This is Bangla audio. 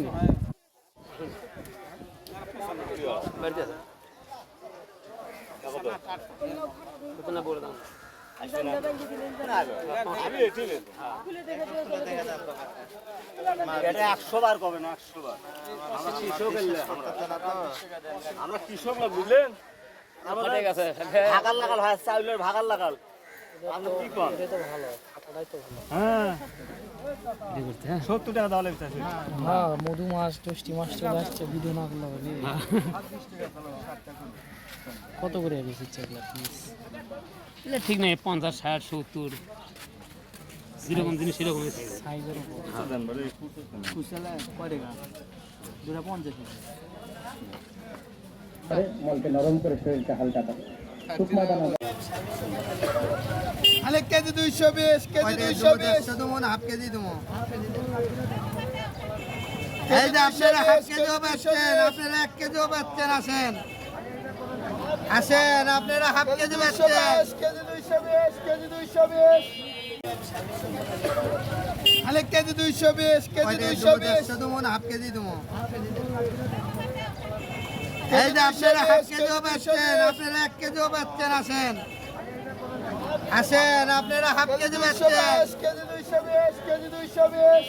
আসেনি বাড়িতে আছে কত না বলে দাও এটা একশো বার কবে না একশো বার আমরা কৃষক না বুঝলেন? ভাগাল লাগাল হয় চাউলের ভাগাল লাগাল। আপনি কি করেন ভালো হ্যাঁ। সত্তর টাকা লেগেছে হ্যাঁ মধু মাছ টুষ্টি মাছ চলে আসছে ভিডিও না করলে হবে। কত করে বেশিচ্ছে এগুলো পিস এটা ঠিক নাই পঞ্চাশ ষাট সত্তর। যেরকম জিনিস সেরকমই থাকবে সাইজের উপর। কুচেলা কয় টাকা? দুটা পঞ্চাশ আরে কেজি দুইশো বিশ কেজি দুইশো বিশ। দেবো হাফ কেজি এই যে আপনারা হাফ কেজিও বেচছেন আপনারা এক কেজিও বেচছেন আসেন। আসেন আপনারা হাফ কেজি বিশ কেজি দুইশো বিশ কেজি দুইশো বিশ। আরে কেজি দুইশো বিশ কেজি দুইশো বিশ। দেবো হাফ কেজি দেবো এই যে আপনারা হাফ কেজিও বেচছেন আপনারা এক কেজিও বেচছেন আসেন। আসেন আপনারা হাফ কেজি বেশ কেজি দুইশো বিশ কেজি দুইশো বিশ।